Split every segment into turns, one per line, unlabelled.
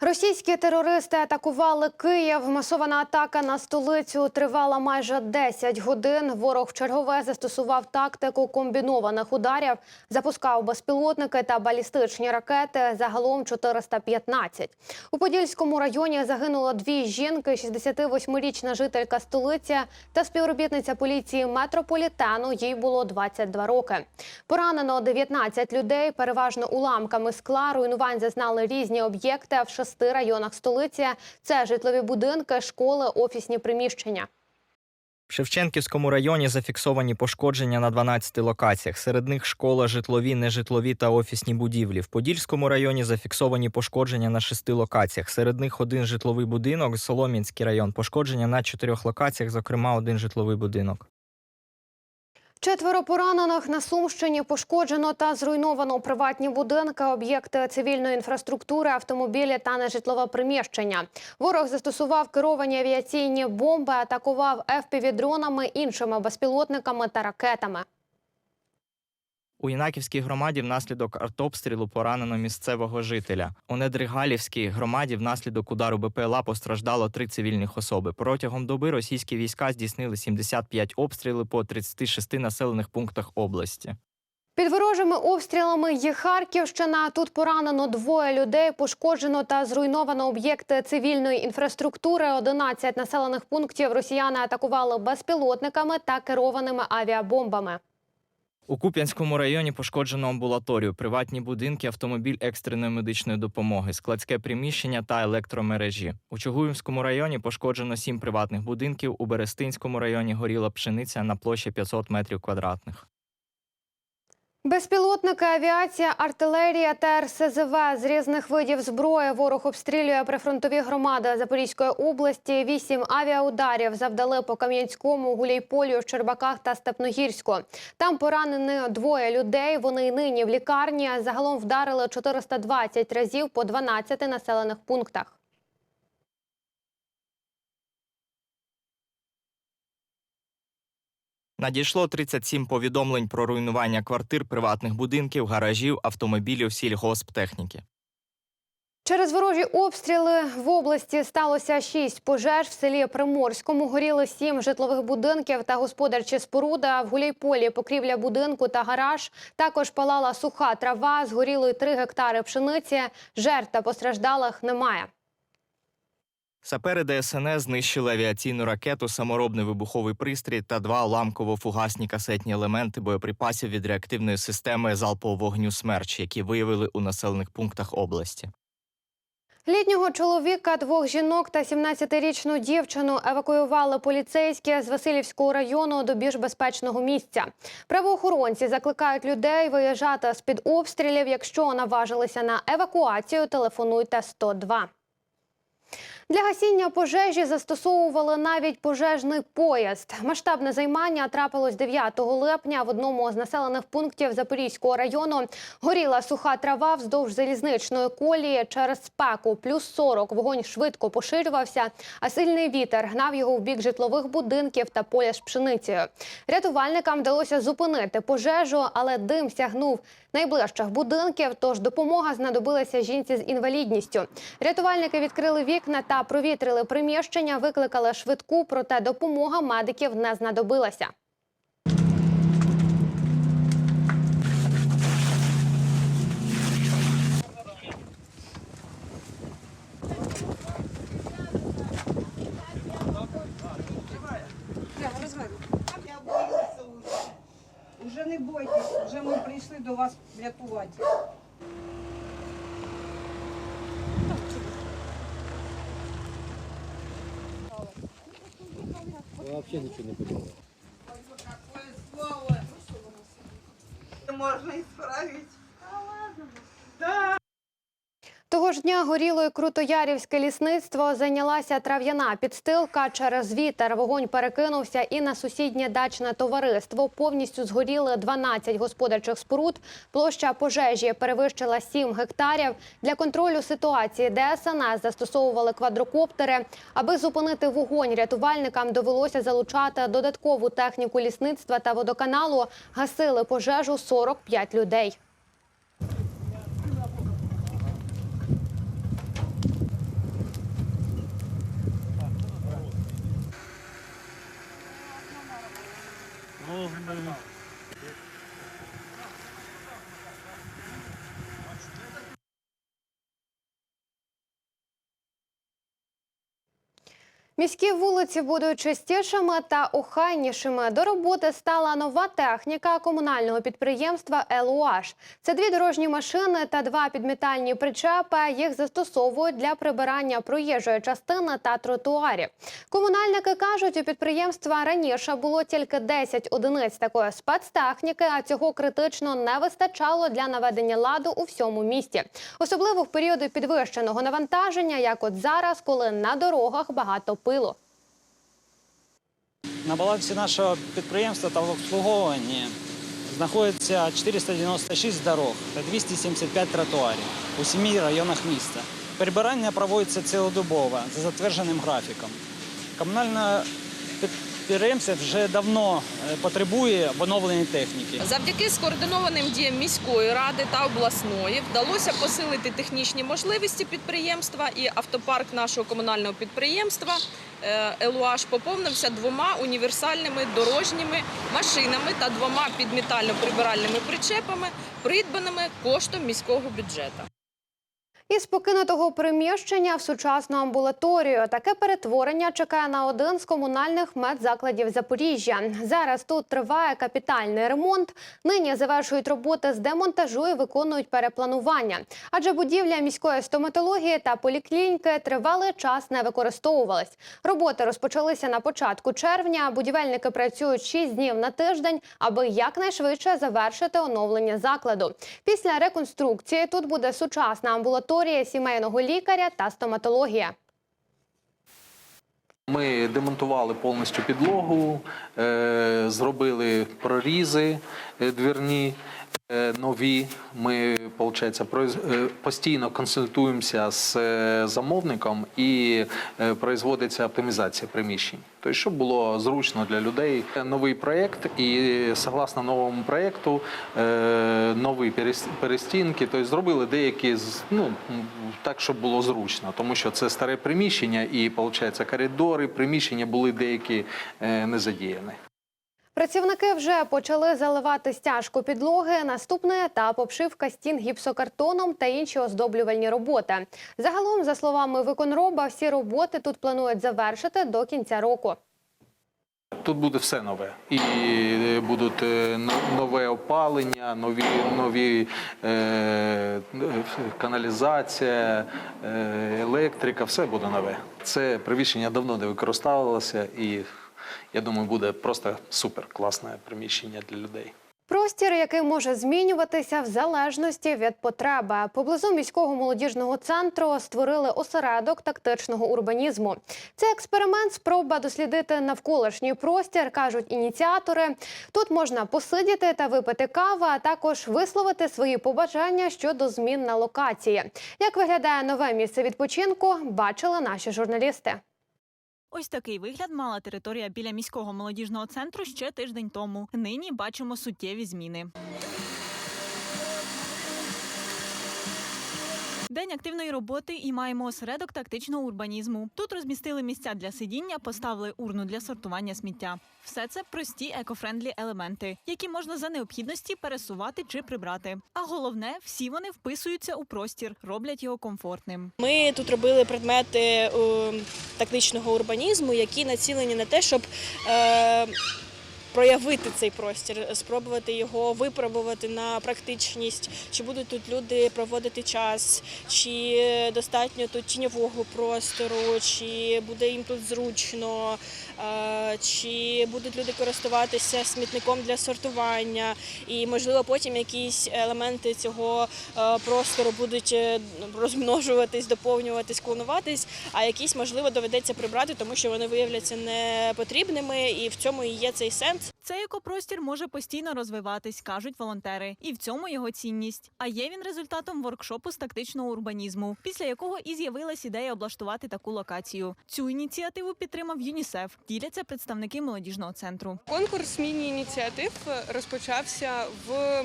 Російські терористи атакували Київ. Масована атака на столицю тривала майже 10 годин. Ворог чергове застосував тактику комбінованих ударів, запускав безпілотники та балістичні ракети. Загалом 415. У Подільському районі загинуло дві жінки: 68-річна жителька столиці та співробітниця поліції метрополітену. Їй було 22 роки. Поранено 19 людей, переважно уламками скла. Руйнувань зазнали різні об'єкти в шести районах столиці. Це житлові будинки, школи, офісні приміщення.
В Шевченківському районі зафіксовані пошкодження на 12 локаціях. Серед них школа, житлові, нежитлові та офісні будівлі. В Подільському районі зафіксовані пошкодження на шести локаціях. Серед них один житловий будинок, Солом'янський район. Пошкодження на чотирьох локаціях, зокрема один житловий будинок.
Четверо поранених на Сумщині пошкоджено та зруйновано приватні будинки, об'єкти цивільної інфраструктури, автомобілі та нежитлове приміщення. Ворог застосував керовані авіаційні бомби, атакував FPV-дронами, іншими безпілотниками та ракетами.
У Інаківській громаді внаслідок артобстрілу поранено місцевого жителя. У Недригалівській громаді внаслідок удару БПЛА постраждало три цивільних особи. Протягом доби російські війська здійснили 75 обстрілів по 36 населених пунктах області.
Під ворожими обстрілами є Харківщина. Тут поранено двоє людей, пошкоджено та зруйновано об'єкти цивільної інфраструктури. 11 населених пунктів росіяни атакували безпілотниками та керованими авіабомбами.
У Куп'янському районі пошкоджено амбулаторію, приватні будинки, автомобіль екстреної медичної допомоги, складське приміщення та електромережі. У Чугуївському районі пошкоджено сім приватних будинків. У Берестинському районі горіла пшениця на площі 500 метрів квадратних.
Безпілотники, авіація, артилерія та РСЗВ з різних видів зброї ворог обстрілює прифронтові громади Запорізької області. Вісім авіаударів завдали по Кам'янському, Гуляйполю, Щербаках та Степногірську. Там поранені двоє людей. Вони й нині в лікарні. Загалом вдарили 420 разів по 12 населених пунктах.
Надійшло 37 повідомлень про руйнування квартир, приватних будинків, гаражів, автомобілів, сільгосптехніки.
Через ворожі обстріли в області сталося шість пожеж в селі Приморському. Горіли сім житлових будинків та господарчі споруда. В Гуляйполі покрівля будинку та гараж. Також палала суха трава. Згоріли три гектари пшениці. Жертв та постраждалих немає.
Сапери ДСНС знищили авіаційну ракету, саморобний вибуховий пристрій та два уламково-фугасні касетні елементи боєприпасів від реактивної системи залпового вогню «Смерч», які виявили у населених пунктах області.
Літнього чоловіка, двох жінок та 17-річну дівчину евакуювали поліцейські з Васильівського району до більш безпечного місця. Правоохоронці закликають людей виїжджати з під обстрілів. Якщо наважилися на евакуацію, телефонуйте 102. Для гасіння пожежі застосовували навіть пожежний поїзд. Масштабне займання трапилось 9 липня в одному з населених пунктів Запорізького району. Горіла суха трава вздовж залізничної колії. Через спеку плюс 40 вогонь швидко поширювався, а сильний вітер гнав його в бік житлових будинків та поля з пшеницею. Рятувальникам вдалося зупинити пожежу, але дим сягнув найближчих будинків. Тож допомога знадобилася жінці з інвалідністю. Рятувальники відкрили вікна та провітрили приміщення, викликали швидку, проте допомога медиків не знадобилася.
Боюся вже. Уже не бойтесь, вже ми прийшли до вас рятувати.
Вообще ничего не понимаю.
Какое слово. Можно исправить.
Того ж дня горіло і крутоярівське лісництво зайнялася трав'яна підстилка. Через вітер вогонь перекинувся і на сусіднє дачне товариство. Повністю згоріли 12 господарчих споруд. Площа пожежі перевищила 7 гектарів. Для контролю ситуації ДСНС застосовували квадрокоптери. Аби зупинити вогонь, рятувальникам довелося залучати додаткову техніку лісництва та водоканалу. Гасили пожежу 45 людей. Oh, man. Міські вулиці будуть чистішими та охайнішими. До роботи стала нова техніка комунального підприємства «Елуаш». Це дві дорожні машини та два підмітальні причепи. Їх застосовують для прибирання проїжджої частини та тротуарів. Комунальники кажуть, у підприємства раніше було тільки 10 одиниць такої спецтехніки, а цього критично не вистачало для наведення ладу у всьому місті. Особливо в періоди підвищеного навантаження, як от зараз, коли на дорогах багато пилу.
На балансі нашого підприємства та в обслуговуванні знаходиться 496 дорог та 275 тротуарів у сімі районах міста. Прибирання проводиться цілодобово за затвердженим графіком. Комунальне підприємство вже давно е, потребує оновлення техніки.
Завдяки скоординованим діям міської ради та обласної вдалося посилити технічні можливості підприємства і автопарк нашого комунального підприємства «Елуаш» поповнився двома універсальними дорожніми машинами та двома підмітально-прибиральними причепами, придбаними коштом міського бюджету.
Із покинутого приміщення в сучасну амбулаторію таке перетворення чекає на один з комунальних медзакладів Запоріжжя. Зараз тут триває капітальний ремонт. Нині завершують роботи з демонтажу і виконують перепланування. Адже будівля міської стоматології та поліклініки тривалий час не використовувались. Роботи розпочалися на початку червня. Будівельники працюють 6 днів на тиждень, аби якнайшвидше завершити оновлення закладу. Після реконструкції тут буде сучасна амбулаторія сімейного лікаря та стоматологія.
Ми демонтували повністю підлогу, е, зробили прорізи е, двірні нові. Ми, виходить, постійно консультуємося з е, замовником і е, производиться оптимізація приміщень. Тобто, щоб було зручно для людей. Новий проєкт, і согласно новому проєкту, е, нові перес- перестінки, тобто зробили деякі ну, так, щоб було зручно, тому що це старе приміщення, і виходить, коридори, приміщення були деякі е, не задіяні.
Працівники вже почали заливати стяжку підлоги. Наступний етап обшивка стін гіпсокартоном та інші оздоблювальні роботи. Загалом, за словами виконроба, всі роботи тут планують завершити до кінця року.
Тут буде все нове. І е, будуть е, нове опалення, нові, нові е, каналізація, е, електрика, все буде нове. Це приміщення давно не використовувалося, і я думаю, буде просто супер класне приміщення для людей.
Простір, який може змінюватися в залежності від потреби. Поблизу міського молодіжного центру створили осередок тактичного урбанізму. Це експеримент, спроба дослідити навколишній простір, кажуть ініціатори. Тут можна посидіти та випити каву, а також висловити свої побажання щодо змін на локації. Як виглядає нове місце відпочинку, бачили наші журналісти.
Ось такий вигляд мала територія біля міського молодіжного центру ще тиждень тому. Нині бачимо суттєві зміни. День активної роботи і маємо осередок тактичного урбанізму. Тут розмістили місця для сидіння, поставили урну для сортування сміття. Все це прості екофрендлі елементи, які можна за необхідності пересувати чи прибрати. А головне, всі вони вписуються у простір, роблять його комфортним.
Ми тут робили предмети е, тактичного урбанізму, які націлені на те, щоб е, проявити цей простір, спробувати його випробувати на практичність, чи будуть тут люди проводити час, чи достатньо тут тіньового простору, чи буде їм тут зручно. Чи будуть люди користуватися смітником для сортування, і можливо потім якісь елементи цього е, простору будуть е, розмножуватись, доповнюватись, клонуватись, а якісь можливо доведеться прибрати, тому що вони виявляться непотрібними, і в цьому і є цей сенс.
Цей екопростір може постійно розвиватись, кажуть волонтери, і в цьому його цінність. А є він результатом воркшопу з тактичного урбанізму, після якого і з'явилась ідея облаштувати таку локацію. Цю ініціативу підтримав ЮНІСЕФ. Діляться представники молодіжного центру.
Конкурс міні-ініціатив розпочався в е,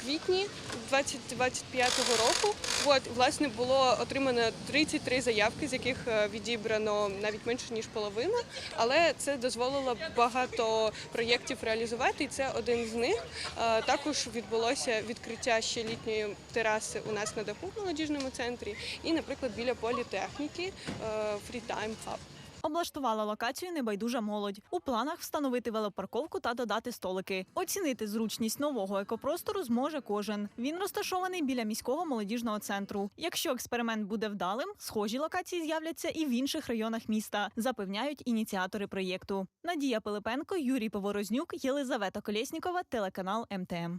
квітні 2025 року. От, власне, було отримано 33 заявки, з яких е, відібрано навіть менше ніж половина. Але це дозволило багато проєктів реалізувати, і це один з них. Також відбулося відкриття ще літньої тераси у нас на даху в молодіжному центрі, і, наприклад, біля політехніки Free.
Облаштувала локацію небайдужа молодь. У планах встановити велопарковку та додати столики. Оцінити зручність нового екопростору зможе кожен. Він розташований біля міського молодіжного центру. Якщо експеримент буде вдалим, схожі локації з'являться і в інших районах міста, запевняють ініціатори проєкту. Надія Пилипенко, Юрій Поворознюк, Єлизавета Колєснікова, телеканал МТМ.